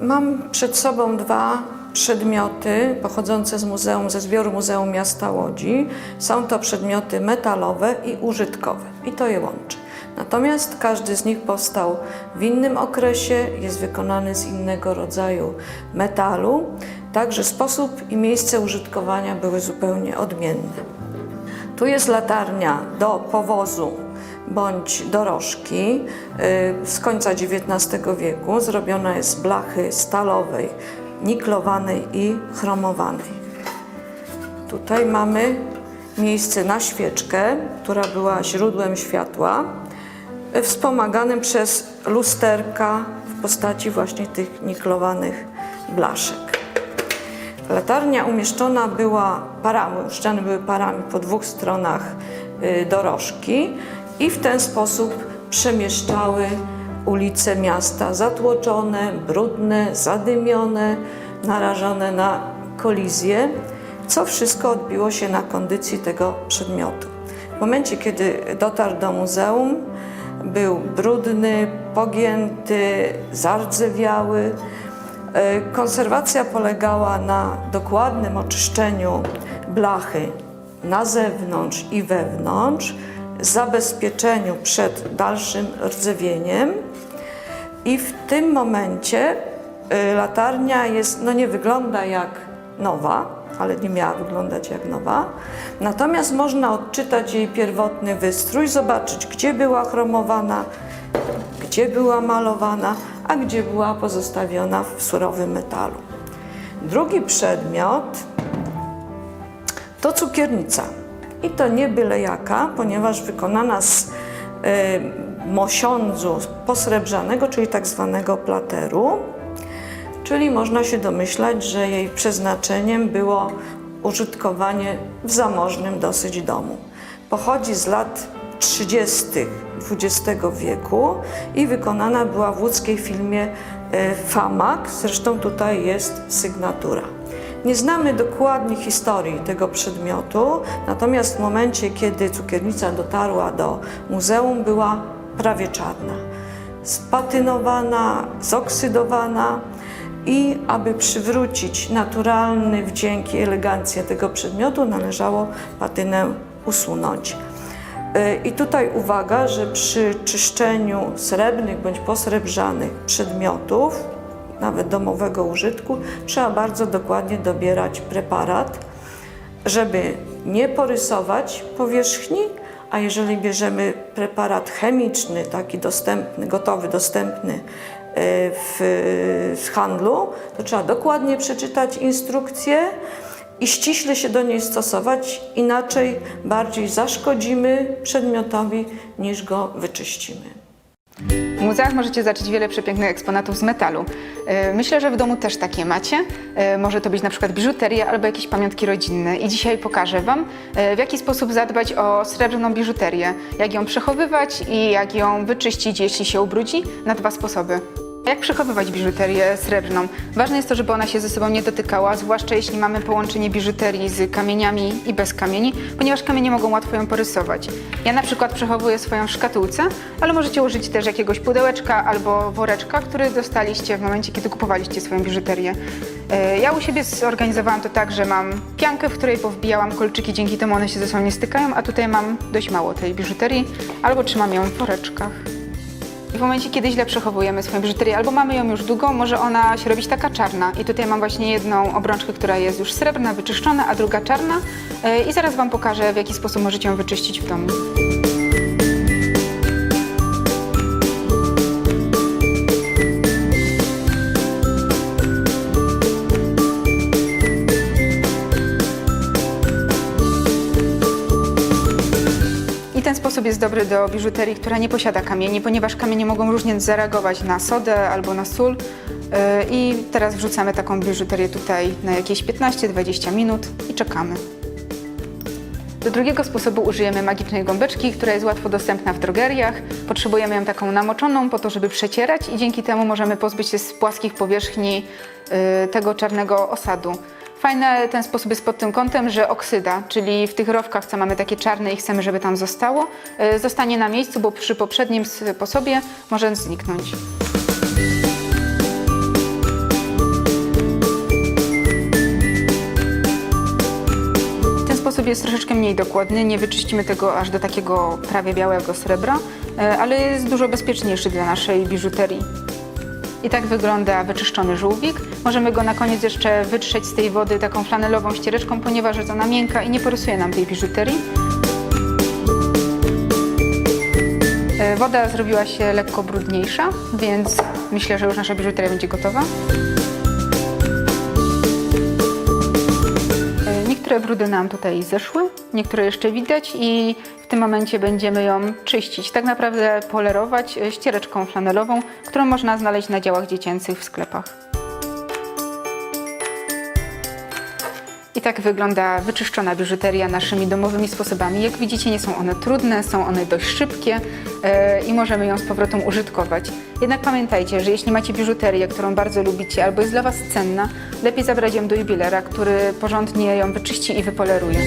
Mam przed sobą dwa przedmioty pochodzące z muzeum, ze zbioru Muzeum Miasta Łodzi. Są to przedmioty metalowe i użytkowe i to je łączy. Natomiast każdy z nich powstał w innym okresie, jest wykonany z innego rodzaju metalu, także sposób i miejsce użytkowania były zupełnie odmienne. Tu jest latarnia do powozu bądź dorożki y, z końca XIX wieku. Zrobiona jest z blachy stalowej, niklowanej i chromowanej. Tutaj mamy miejsce na świeczkę, która była źródłem światła, y, wspomaganym przez lusterka w postaci właśnie tych niklowanych blaszek. Latarnia umieszczona była parami, ściany były parami po dwóch stronach y, dorożki i w ten sposób przemieszczały ulice miasta zatłoczone, brudne, zadymione, narażone na kolizję, co wszystko odbiło się na kondycji tego przedmiotu. W momencie, kiedy dotarł do muzeum, był brudny, pogięty, zardzewiały. E, Konserwacja polegała na dokładnym oczyszczeniu blachy na zewnątrz i wewnątrz, zabezpieczeniu przed dalszym rdzewieniem i w tym momencie y, latarnia jest, no nie wygląda jak nowa, ale nie miała wyglądać jak nowa. Natomiast można odczytać jej pierwotny wystrój, zobaczyć gdzie była chromowana, gdzie była malowana, a gdzie była pozostawiona w surowym metalu. Drugi przedmiot to cukiernica. I to nie byle jaka, ponieważ wykonana z y, mosiądzu posrebrzanego, czyli tak zwanego plateru. Czyli można się domyślać, że jej przeznaczeniem było użytkowanie w zamożnym dosyć domu. Pochodzi z lat 30. XX wieku i wykonana była w łódzkiej firmie e, Famak, zresztą tutaj jest sygnatura. Nie znamy dokładnie historii tego przedmiotu, natomiast w momencie, kiedy cukiernica dotarła do muzeum, była prawie czarna. Spatynowana, zoksydowana i aby przywrócić naturalny wdzięk i elegancję tego przedmiotu, należało patynę usunąć. Y, I tutaj uwaga, że przy czyszczeniu srebrnych bądź posrebrzanych przedmiotów, nawet domowego użytku, trzeba bardzo dokładnie dobierać preparat, żeby nie porysować powierzchni, a jeżeli bierzemy preparat chemiczny, taki dostępny, gotowy, dostępny w, w handlu, to trzeba dokładnie przeczytać instrukcję i ściśle się do niej stosować, inaczej bardziej zaszkodzimy przedmiotowi niż go wyczyścimy. W muzeach możecie zobaczyć wiele przepięknych eksponatów z metalu. E, Myślę, że w domu też takie macie. E, Może to być na przykład biżuteria albo jakieś pamiątki rodzinne. I dzisiaj pokażę Wam, e, w jaki sposób zadbać o srebrną biżuterię, jak ją przechowywać i jak ją wyczyścić, jeśli się ubrudzi, na dwa sposoby. Jak przechowywać biżuterię srebrną? Ważne jest to, żeby ona się ze sobą nie dotykała, zwłaszcza jeśli mamy połączenie biżuterii z kamieniami i bez kamieni, ponieważ kamienie mogą łatwo ją porysować. Ja na przykład przechowuję swoją w szkatułce, ale możecie użyć też jakiegoś pudełeczka albo woreczka, który dostaliście w momencie, kiedy kupowaliście swoją biżuterię. E, Ja u siebie zorganizowałam to tak, że mam piankę, w której powbijałam kolczyki, dzięki temu one się ze sobą nie stykają, a tutaj mam dość mało tej biżuterii, albo trzymam ją w woreczkach. I w momencie, kiedy źle przechowujemy swoją biżuterię, albo mamy ją już długo, może ona się robić taka czarna. I tutaj mam właśnie jedną obrączkę, która jest już srebrna, wyczyszczona, a druga czarna. E, I zaraz Wam pokażę, w jaki sposób możecie ją wyczyścić w domu. Ten sposób jest dobry do biżuterii, która nie posiada kamieni, ponieważ kamienie mogą różnie zareagować na sodę albo na sól. Yy, I teraz wrzucamy taką biżuterię tutaj na jakieś 15-20 minut i czekamy. Do drugiego sposobu użyjemy magicznej gąbeczki, która jest łatwo dostępna w drogeriach. Potrzebujemy ją taką namoczoną po to, żeby przecierać i dzięki temu możemy pozbyć się z płaskich powierzchni yy, tego czarnego osadu. Fajny ten sposób jest pod tym kątem, że oksyda, czyli w tych rowkach, co mamy takie czarne i chcemy, żeby tam zostało, y, zostanie na miejscu, bo przy poprzednim sposobie może zniknąć. sposób jest troszeczkę mniej dokładny, nie wyczyścimy tego aż do takiego prawie białego srebra, y, ale jest dużo bezpieczniejszy dla naszej biżuterii. I tak wygląda wyczyszczony żółwik. Możemy go na koniec jeszcze wytrzeć z tej wody taką flanelową ściereczką, ponieważ jest ona miękka i nie porysuje nam tej biżuterii. E, Woda zrobiła się lekko brudniejsza, więc myślę, że już nasza biżuteria będzie gotowa. Niektóre brudy nam tutaj zeszły, niektóre jeszcze widać i w tym momencie będziemy ją czyścić. Tak naprawdę polerować e, ściereczką flanelową, którą można znaleźć na działach dziecięcych w sklepach. I tak wygląda wyczyszczona biżuteria naszymi domowymi sposobami. Jak widzicie, nie są one trudne, są one dość szybkie e, i możemy ją z powrotem użytkować. Jednak pamiętajcie, że jeśli macie biżuterię, którą bardzo lubicie albo jest dla Was cenna, lepiej zabrać ją do jubilera, który porządnie ją wyczyści i wypoleruje.